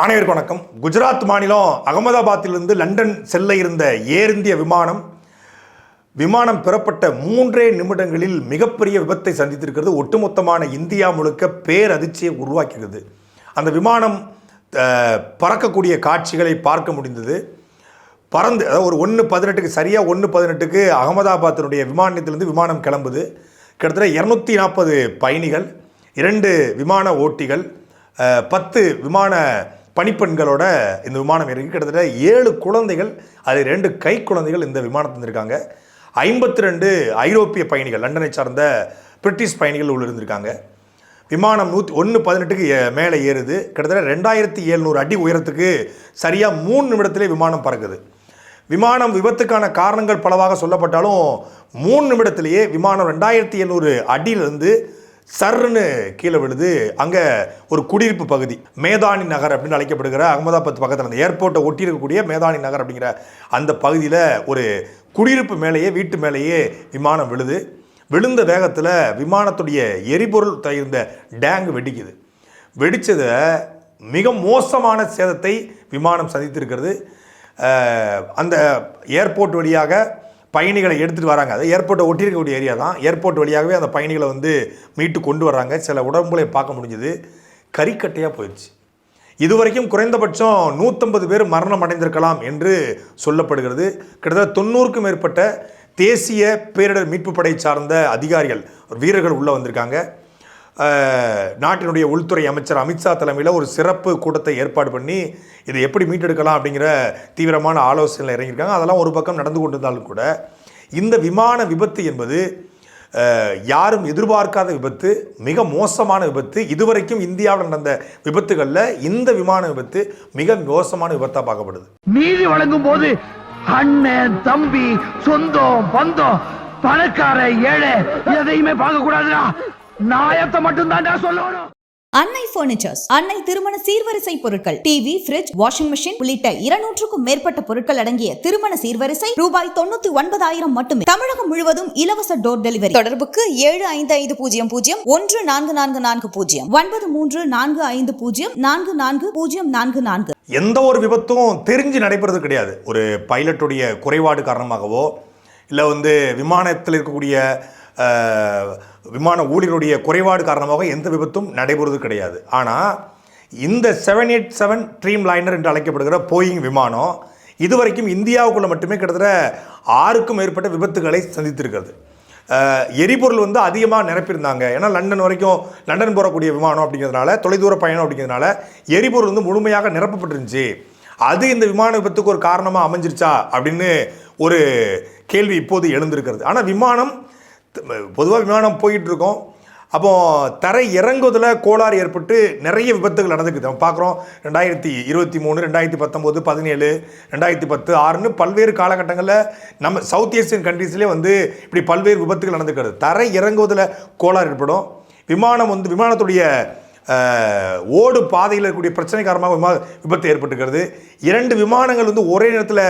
அனைவருக்கு வணக்கம். குஜராத் மாநிலம் அகமதாபாத்திலிருந்து லண்டன் செல்ல இருந்த ஏர் இந்திய விமானம் விமானம் பெறப்பட்ட மூன்றே நிமிடங்களில் மிகப்பெரிய விபத்தை சந்தித்திருக்கிறது. ஒட்டுமொத்தமான இந்தியா முழுக்க பேரதிர்ச்சியை உருவாக்கிறது அந்த விமானம் பறக்கக்கூடிய காட்சிகளை பார்க்க முடிந்தது. பறந்து அதாவது ஒரு ஒன்று பதினெட்டுக்கு சரியாக ஒன்று பதினெட்டுக்கு அகமதாபாத்தினுடைய விமான நிலையத்திலிருந்து விமானம் கிளம்புது. கிட்டத்தட்ட இரநூத்தி நாற்பது பயணிகள் இரண்டு விமான ஓட்டிகள் பத்து விமான பணிப்பெண்களோட இந்த விமானம் இருக்குது கிட்டத்தட்ட ஏழு குழந்தைகள் அது ரெண்டு கை குழந்தைகள் இந்த விமானத்தில் இருந்திருக்காங்க. ஐம்பத்தி ரெண்டு ஐரோப்பிய பயணிகள் லண்டனை சார்ந்த பிரிட்டிஷ் பயணிகள் உள்ள இருந்திருக்காங்க. விமானம் நூற்றி ஒன்று பதினெட்டுக்கு ஏ- மேலே ஏறுது. கிட்டத்தட்ட ரெண்டாயிரத்தி எழுநூறு அடி உயரத்துக்கு சரியாக மூணு நிமிடத்திலே விமானம் பறக்குது. விமானம் விபத்துக்கான காரணங்கள் பலவாக சொல்லப்பட்டாலும் மூணு நிமிடத்திலேயே விமானம் ரெண்டாயிரத்தி எழுநூறு அடியிலிருந்து சர்ன்னு கீழே விழுது. அங்கே ஒரு குடியிருப்பு பகுதி மேதானி நகர் அப்படின்னு அழைக்கப்படுகிற அகமதாபாத் பக்கத்தில் அந்த ஏர்போர்ட்டை ஒட்டி இருக்கக்கூடிய மேதானி நகர் அப்படிங்கிற அந்த பகுதியில் ஒரு குடியிருப்பு மேலேயே வீட்டு மேலேயே விமானம் விழுது. விழுந்த வேகத்தில் விமானத்துடைய எரிபொருள் தயிருந்த டேங்கு வெடிக்குது. வெடித்ததை மிக மோசமான சேதத்தை விமானம் சந்தித்திருக்கிறது. அந்த ஏர்போர்ட் வழியாக பயணிகளை எடுத்துகிட்டு வராங்க. அது ஏர்போர்ட்டை ஒட்டியிருக்கக்கூடிய ஏரியா தான். ஏர்போர்ட் வழியாகவே அந்த பயணிகளை வந்து மீட்டு கொண்டு வர்றாங்க சில உடம்புகளை பார்க்க முடிஞ்சது. கறிக்கட்டையாக போயிடுச்சு இதுவரைக்கும் குறைந்தபட்சம் நூற்றம்பது பேர் மரணம் அடைந்திருக்கலாம் என்று சொல்லப்படுகிறது. கிட்டத்தட்ட தொண்ணூறுக்கும் மேற்பட்ட தேசிய பேரிடர் மீட்பு படை சார்ந்த அதிகாரிகள் வீரர்கள் உள்ளே வந்திருக்காங்க. நாட்டினுடைய உள்துறை அமைச்சர் அமித்ஷா தலைமையில் ஒரு சிறப்பு கூட்டத்தை ஏற்பாடு பண்ணி இதை எப்படி மீட்டெடுக்கலாம் அப்படிங்கிற தீவிரமான ஆலோசனையில் இறங்கியிருக்காங்க. அதெல்லாம் ஒரு பக்கம் நடந்து கொண்டிருந்தாலும் கூட இந்த விமான விபத்து என்பது யாரும் எதிர்பார்க்காத விபத்து மிக மோசமான விபத்து இதுவரைக்கும் இந்தியாவில் நடந்த விபத்துகளில் இந்த விமான விபத்து மிக மோசமான விபத்தாக பார்க்கப்படுது. நீதி வழங்கும் போது அண்ணன் தம்பி சொந்தம் பந்தம் பணக்கார ஏழை எதையுமே பார்க்க கூடாதுடா நாயத்தை மட்டும் தான்டா சொல்லணும். அன்னை பர்னிச்சர்ஸ் அன்னை திருமண சீர்வரிசை பொருட்கள் டிவி ஃபிரிட்ஜ் வாஷிங் மெஷின் உள்ளிட்ட இருநூற்றுக்கும் மேற்பட்ட பொருட்கள் அடங்கிய திருமண சீர்வரிசை ரூபாய் தொண்ணூத்தி ஒன்பதாயிரம் மட்டுமே. தமிழகம் முழுவதும் இலவச டோர் டெலிவரி தொடர்புக்கு ஏழு ஐந்து ஐந்து பூஜ்ஜியம் பூஜ்ஜியம் ஒன்று நான்கு நான்கு நான்கு பூஜ்ஜியம் ஒன்பது மூன்று நான்கு ஐந்து பூஜ்ஜியம் நான்கு நான்கு பூஜ்ஜியம் நான்கு நான்கு. எந்த ஒரு விபத்தும் தெரிஞ்சு நடைபெறது கிடையாது. ஒரு பைலட்டுடைய குறைபாடு காரணமாகவோ இல்லை வந்து விமானத்தில் இருக்கக்கூடிய விமான ஊழியருடைய குறைபாடு காரணமாக எந்த விபத்தும் நடைபெறுவது கிடையாது. ஆனால் இந்த seven eight seven dream liner என்று அழைக்கப்படுகிற போயிங் விமானம் இதுவரைக்கும் இந்தியாவுக்குள்ளே மட்டுமே கிட்டத்தட்ட ஆறுக்கும் மேற்பட்ட விபத்துகளை சந்தித்திருக்கிறது. எரிபொருள் வந்து அதிகமாக நிரப்பியிருந்தாங்க. ஏன்னா லண்டன் வரைக்கும் லண்டன் போகக்கூடிய விமானம் அப்படிங்கிறதுனால தொலைதூர பயணம் அப்படிங்கிறதுனால எரிபொருள் வந்து முழுமையாக நிரப்பப்பட்டிருந்துச்சு. அது இந்த விமான விபத்துக்கு ஒரு காரணமாக அமைஞ்சிருச்சா அப்படின்னு ஒரு கேள்வி இப்போது எழுந்திருக்கிறது. ஆனால் விமானம் பொதுவாக விமானம் போயிட்டு இருக்கோம் அப்போ தரை இறங்குவதில் கோளாறு ஏற்பட்டு நிறைய விபத்துகள் நடந்துக்குது நம்ம பார்க்குறோம் ரெண்டாயிரத்தி இருபத்தி மூணு ரெண்டாயிரத்தி பத்தொம்போது பதினேழு ரெண்டாயிரத்தி பத்து ஆறுன்னு பல்வேறு காலகட்டங்களில் நம்ம சவுத் ஏசியன் கண்ட்ரீஸ்லேயே வந்து இப்படி பல்வேறு விபத்துகள் நடந்துக்கிறது தரை இறங்குவதில் கோளாறு ஏற்படும். விமானம் வந்து விமானத்துடைய ஓடு பாதையில் இருக்கக்கூடிய பிரச்சனை காரணமாக விமா விபத்து ஏற்பட்டுக்கிறது இரண்டு விமானங்கள் வந்து ஒரே நேரத்தில்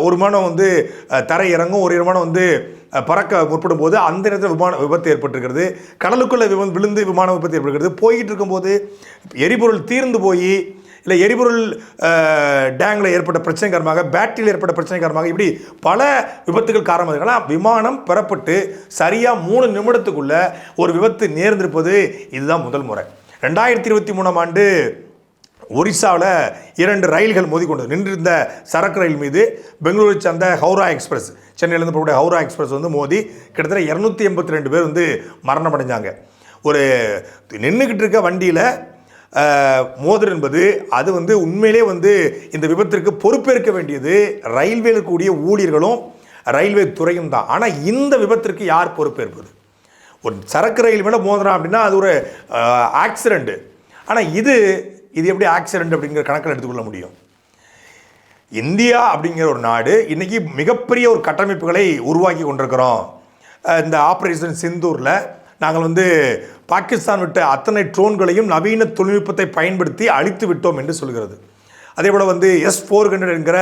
ஒரு விமானம் வந்து தரை இறங்கும் ஒரு விமானம் வந்து பறக்க முற்படும் போது அந்த நேரத்தில் விமான விபத்து ஏற்பட்டிருக்கிறது. கடலுக்குள்ளே விம- விழுந்து விமான விபத்து ஏற்படுகிறது போய்கிட்டு இருக்கும்போது எரிபொருள் தீர்ந்து போய் இல்லை எரிபொருள் டேங்கில் ஏற்பட்ட பிரச்சனை காரணமாக பேட்டரியில் ஏற்பட்ட பிரச்சனை காரணமாக இப்படி பல விபத்துகள் காரணமாக இருக்கலாம். விமானம் பெறப்பட்டு சரியாக மூணு நிமிடத்துக்குள்ளே ஒரு விபத்து நேர்ந்திருப்பது இதுதான் முதல் முறை. ரெண்டாயிரத்தி இருபத்தி மூணாம் ஆண்டு ஒரிசாவில் இரண்டு ரயில்கள் மோதிக்கொண்டது நின்றிருந்த சரக்கு ரயில் மீது பெங்களூரை சேர்ந்த ஹவுரா எக்ஸ்பிரஸ் சென்னையிலேருந்து போகக்கூடிய ஹவுரா எக்ஸ்பிரஸ் வந்து மோதி கிட்டத்தட்ட இரநூத்தி எண்பத்தி ரெண்டு பேர் வந்து மரணம் அடைஞ்சாங்க ஒரு நின்றுக்கிட்டு இருக்க வண்டியில் மோதல் என்பது அது வந்து உண்மையிலே வந்து இந்த விபத்திற்கு பொறுப்பேற்க வேண்டியது ரயில்வேல கூடிய ஊழியர்களும் ரயில்வே துறையும் தான். ஆனால் இந்த விபத்திற்கு யார் பொறுப்பேற்பது? ஒரு சரக்கு ரயில் மேலே மோதினா அப்படின்னா அது ஒரு ஆக்சிடெண்ட்டு ஆனால் இது இது எப்படி ஆக்சிடெண்ட் அப்படிங்கிற கணக்கில் எடுத்துக்கொள்ள முடியும்? இந்தியா அப்படிங்கிற ஒரு நாடு இன்றைக்கி மிகப்பெரிய ஒரு கட்டமைப்புகளை உருவாக்கி கொண்டிருக்கிறோம். இந்த ஆப்ரேஷன் சிந்தூரில் நாங்கள் வந்து பாகிஸ்தான் விட்ட அத்தனை ட்ரோன்களையும் நவீன தொழில்நுட்பத்தை பயன்படுத்தி அழித்து விட்டோம் என்று சொல்கிறது. அதே போல் வந்து எஸ் ஃபோர் ஹண்ட்ரட் என்கிற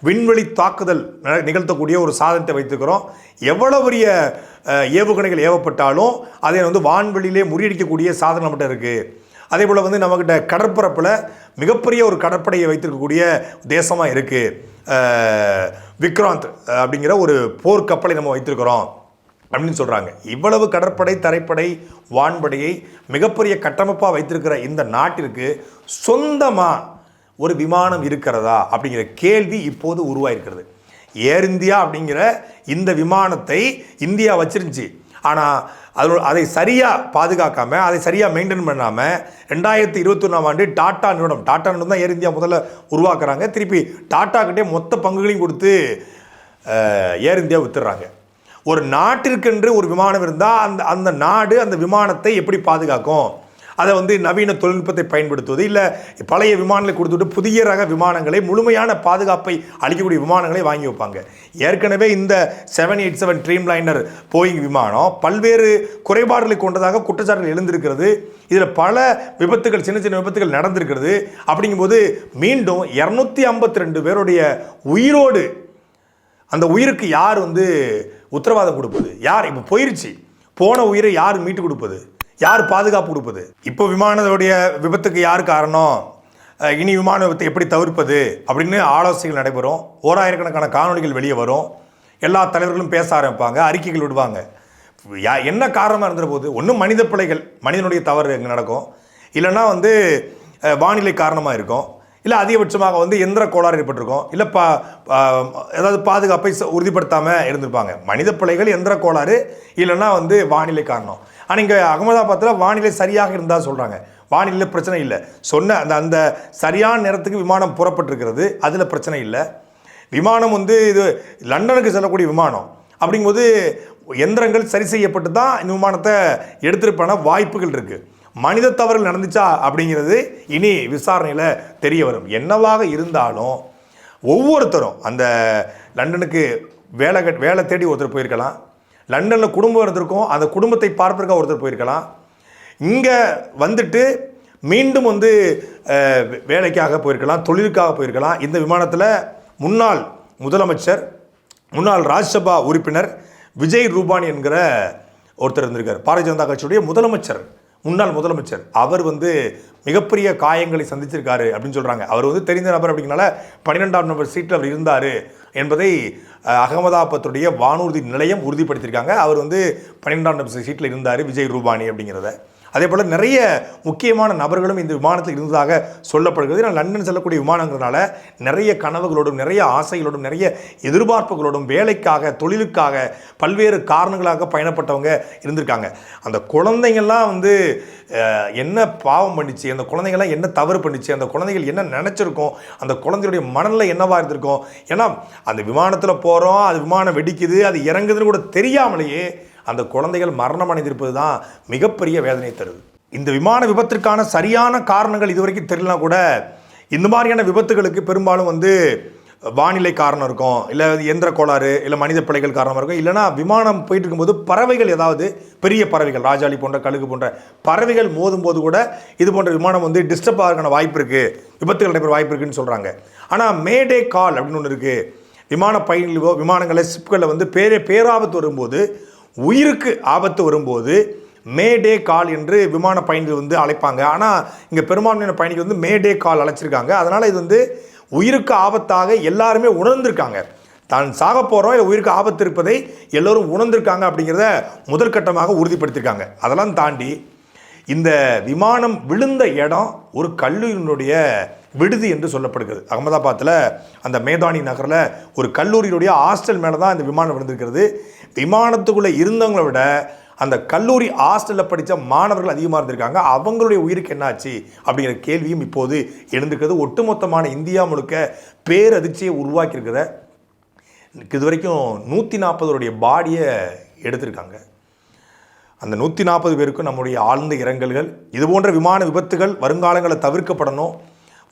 விண்வெளி தாக்குதல் ந- நிகழ்த்தக்கூடிய ஒரு சாதனத்தை வைத்துக்கிறோம் எவ்வளவு பெரிய ஏவுகணைகள் ஏவப்பட்டாலும் அதை வந்து வான்வெளியிலே முறியடிக்கக்கூடிய சாதனம் நம்மகிட்ட இருக்குது அதே போல் வந்து நம்மக்கிட்ட கடற்பரப்பில் மிகப்பெரிய ஒரு கடற்படையை வைத்திருக்கக்கூடிய தேசமாக இருக்குது விக்ராந்த் அப்படிங்கிற ஒரு போர்க்கப்பலை நம்ம வைத்திருக்கிறோம். அப்படின்னு சொல்கிறாங்க இவ்வளவு கடற்படை தரைப்படை வான்படையை மிகப்பெரிய கட்டமைப்பாக வைத்திருக்கிற இந்த நாட்டிற்கு சொந்தமாக ஒரு விமானம் இருக்கிறதா அப்படிங்கிற கேள்வி இப்போது உருவாயிருக்கிறது. ஏர் இந்தியா அப்படிங்கிற இந்த விமானத்தை இந்தியா வச்சிருந்துச்சு. ஆனால் அதோட அதை சரியாக பாதுகாக்காமல் அதை சரியாக மெயின்டைன் பண்ணாமல் ரெண்டாயிரத்தி இருபத்தொன்னாம் ஆண்டு டாட்டா நிறுவனம் டாட்டா நிறுவனம் தான் ஏர் இந்தியா முதல்ல உருவாக்குறாங்க. திருப்பி டாட்டாக்கிட்டே மொத்த பங்குகளையும் கொடுத்து ஏர் இந்தியா வித்துடுறாங்க. ஒரு நாட்டிற்கென்று ஒரு விமானம் இருந்தால் அந்த அந்த நாடு அந்த விமானத்தை எப்படி பாதுகாக்கும்? அதை வந்து நவீன தொழில்நுட்பத்தை பயன்படுத்துவது இல்லை பழைய விமானங்களை கொடுத்துட்டு புதிய ரக விமானங்களை முழுமையான பாதுகாப்பை அளிக்கக்கூடிய விமானங்களை வாங்கி வைப்பாங்க. ஏற்கனவே இந்த seven eight seven dreamliner Boeing விமானம் பல்வேறு குறைபாடுகளை கொண்டதாக குற்றச்சாட்டுகள் எழுந்திருக்கிறது. இதில் பல விபத்துகள் சின்ன சின்ன விபத்துகள் நடந்திருக்கிறது. அப்படிங்கும்போது மீண்டும் இரநூத்தி ஐம்பத்தி ரெண்டு பேருடைய உயிரோடு அந்த உயிருக்கு யார் வந்து உத்தரவாதம் கொடுப்பது? யார்? இப்போ போயிருச்சு. போன உயிரை யார் மீட்டு கொடுப்பது? யார் பாதுகாப்பு கொடுப்பது இப்போ விமானத்துடைய விபத்துக்கு யார் காரணம்? இனி விமான விபத்தை எப்படி தவிர்ப்பது? அப்படின்னு ஆலோசனைகள் நடைபெறும். ஓராயிரக்கணக்கான காணொளிகள் வெளியே வரும். எல்லா தலைவர்களும் பேச ஆரம்பிப்பாங்க அறிக்கைகள் விடுவாங்க. யா என்ன காரணமாக இருந்துற போது ஒன்றும் மனித பிழைகள் மனிதனுடைய தவறு இங்கே நடக்கும். இல்லைன்னா வந்து வானிலை காரணமாக இருக்கும். இல்லை அதிகபட்சமாக வந்து எந்திர கோளாறு ஏற்பட்டிருக்கும். இல்லை பா ஏதாவது பாதுகாப்பை ச- உறுதிப்படுத்தாமல் இருந்திருப்பாங்க. மனித பிழைகள் எந்திர கோளாறு இல்லைன்னா வந்து வானிலை காரணம். ஆனால் இங்கே அகமதாபாத்தில் வானிலை சரியாக இருந்தால் சொல்கிறாங்க வானிலை பிரச்சனை இல்லை. சொன்ன அந்த அந்த சரியான நேரத்துக்கு விமானம் புறப்பட்டிருக்கிறது. அதில் பிரச்சனை இல்லை. விமானம் வந்து இது லண்டனுக்கு செல்லக்கூடிய விமானம். அப்படிங்கும்போது எந்திரங்கள் சரி செய்யப்பட்டு தான் இந்த விமானத்தை எடுத்துருப்பான வாய்ப்புகள் இருக்குது மனித தவறுகள் நடந்துச்சா அப்படிங்கிறது இனி விசாரணையில் தெரிய வரும். என்னவாக இருந்தாலும் ஒவ்வொருத்தரும் அந்த லண்டனுக்கு வேலை கட் வேலை தேடி ஒருத்தர் போயிருக்கலாம். லண்டனில் குடும்பம் இருந்திருக்கும் அந்த குடும்பத்தை பார்ப்பதற்காக ஒருத்தர் போயிருக்கலாம். இங்கே வந்துட்டு மீண்டும் வந்து வேலைக்காக போயிருக்கலாம் தொழிலுக்காக போயிருக்கலாம். இந்த விமானத்தில் முன்னாள் முதலமைச்சர் முன்னாள் ராஜ்யசபா உறுப்பினர் விஜய் ரூபானி என்கிற ஒருத்தர் இருந்திருக்கார். பாரதிய ஜனதா கட்சியுடைய முதலமைச்சர் முன்னாள் முதலமைச்சர். அவர் வந்து மிகப்பெரிய காயங்களை சந்திச்சிருக்காரு அப்படின்னு சொல்கிறாங்க அவர் வந்து தெரிந்த நபர் அப்படிங்கனால பன்னிரெண்டாம் நம்பர் சீட்டில் அவர் இருந்தார். என்பதை அகமதாபத்துடைய அகமதாபாத்துடைய வானூர்தி நிலையம் உறுதிப்படுத்தியிருக்காங்க. அவர் வந்து பன்னிரெண்டாம் சீட்டில் இருந்தார் விஜய் ரூபானி அப்படிங்கிறத. அதே போல் நிறைய முக்கியமான நபர்களும் இந்த விமானத்தில் இருந்ததாக சொல்லப்படுகிறது. ஏன்னா லண்டன் செல்லக்கூடிய விமானங்கிறதுனால நிறைய கனவுகளோடும் நிறைய ஆசைகளோடும் நிறைய எதிர்பார்ப்புகளோடும் வேலைக்காக தொழிலுக்காக பல்வேறு காரணங்களாக பயணப்பட்டவங்க இருந்திருக்காங்க. அந்த குழந்தைங்கள்லாம் வந்து என்ன பாவம் பண்ணிச்சு அந்த குழந்தைங்கள்லாம் என்ன தவறு பண்ணிச்சு அந்த குழந்தைகள் என்ன நினச்சிருக்கோம் அந்த குழந்தையுடைய மனநிலை என்னவாக இருந்திருக்கும்? ஏன்னா அந்த விமானத்தில் போகிறோம் அது விமானம் வெடிக்குது அது இறங்குதுன்னு கூட தெரியாமலேயே அந்த குழந்தைகள் மரணம் அடைந்திருப்பது தான் மிகப்பெரிய வேதனை தருது. இந்த விமான விபத்திற்கான சரியான காரணங்கள் இதுவரைக்கும் தெரியலனா கூட இந்த மாதிரியான விபத்துகளுக்கு பெரும்பாலும் வந்து வானிலை காரணம் இருக்கும் இல்லை எந்திர கோளாறு இல்லை மனித பிழைகள் காரணமாக இருக்கும். இல்லைனா விமானம் போயிட்டு இருக்கும்போது பறவைகள் ஏதாவது பெரிய பறவைகள் ராஜாளி போன்ற கழுகு போன்ற பறவைகள் மோதும் போது கூட இது போன்ற விமானம் வந்து டிஸ்டர்ப் ஆகிறக்கான வாய்ப்பு இருக்குது விபத்துகள் நடைபெற வாய்ப்பு இருக்குன்னு சொல்கிறாங்க ஆனால் மேடே கால் அப்படின்னு ஒன்று இருக்குது விமான பயணிகளோ விமானங்களை ஷிப்களில் வந்து பேரே பேராபத்து வரும்போது உயிருக்கு ஆபத்து வரும்போது மேடே கால் என்று விமான பயணிகள் வந்து அழைப்பாங்க. ஆனால் இங்கே பெரும்பான்மையான பயணிகள் வந்து மேடே கால் அழைச்சிருக்காங்க. அதனால் இது வந்து உயிருக்கு ஆபத்தாக எல்லாருமே உணர்ந்திருக்காங்க. தான் சாக போகிறோம் இல்லை உயிருக்கு ஆபத்து இருப்பதை எல்லோரும் உணர்ந்திருக்காங்க அப்படிங்கிறத முதற்கட்டமாக உறுதிப்படுத்தியிருக்காங்க அதெல்லாம் தாண்டி இந்த விமானம் விழுந்த இடம் ஒரு கல்லூரியினுடைய விடுதி என்று சொல்லப்படுகிறது. அகமதாபாத்தில் அந்த மேதானி நகரில் ஒரு கல்லூரியினுடைய ஹாஸ்டல் மேலே தான் இந்த விமானம் விழுந்திருக்கிறது. விமானத்துக்குள்ளே இருந்தவங்களை விட அந்த கல்லூரி ஹாஸ்டலில் படித்த மாணவர்கள் அதிகமாக இருந்திருக்காங்க. அவங்களுடைய உயிருக்கு என்னாச்சு அப்படிங்கிற கேள்வியும் இப்போது எழுந்திருக்கிறது. ஒட்டுமொத்தமான இந்தியா முழுக்க பேரதிர்ச்சியை உருவாக்கியிருக்கிற இது வரைக்கும் நூற்றி நாற்பதோடைய பாடியை எடுத்திருக்காங்க. அந்த நூற்றி நாற்பது பேருக்கும் நம்முடைய ஆழ்ந்த இரங்கல்கள். இது போன்ற விமான விபத்துகள் வருங்காலங்களை தவிர்க்கப்படணும்.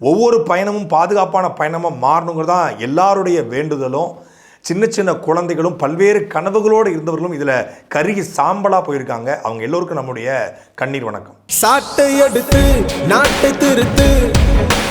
ஒவ்வொரு பயணமும் பாதுகாப்பான பயணமாக மாறணுங்கிறது தான் எல்லாருடைய வேண்டுதலும். சின்ன சின்ன குழந்தைகளும் பல்வேறு கனவுகளோடு இருந்தவர்களும் இதில் கருகி சாம்பலாக போயிருக்காங்க. அவங்க எல்லோருக்கும் நம்முடைய கண்ணீர் வணக்கம். சாட்டை எடுத்து நாட்டை திருத்து.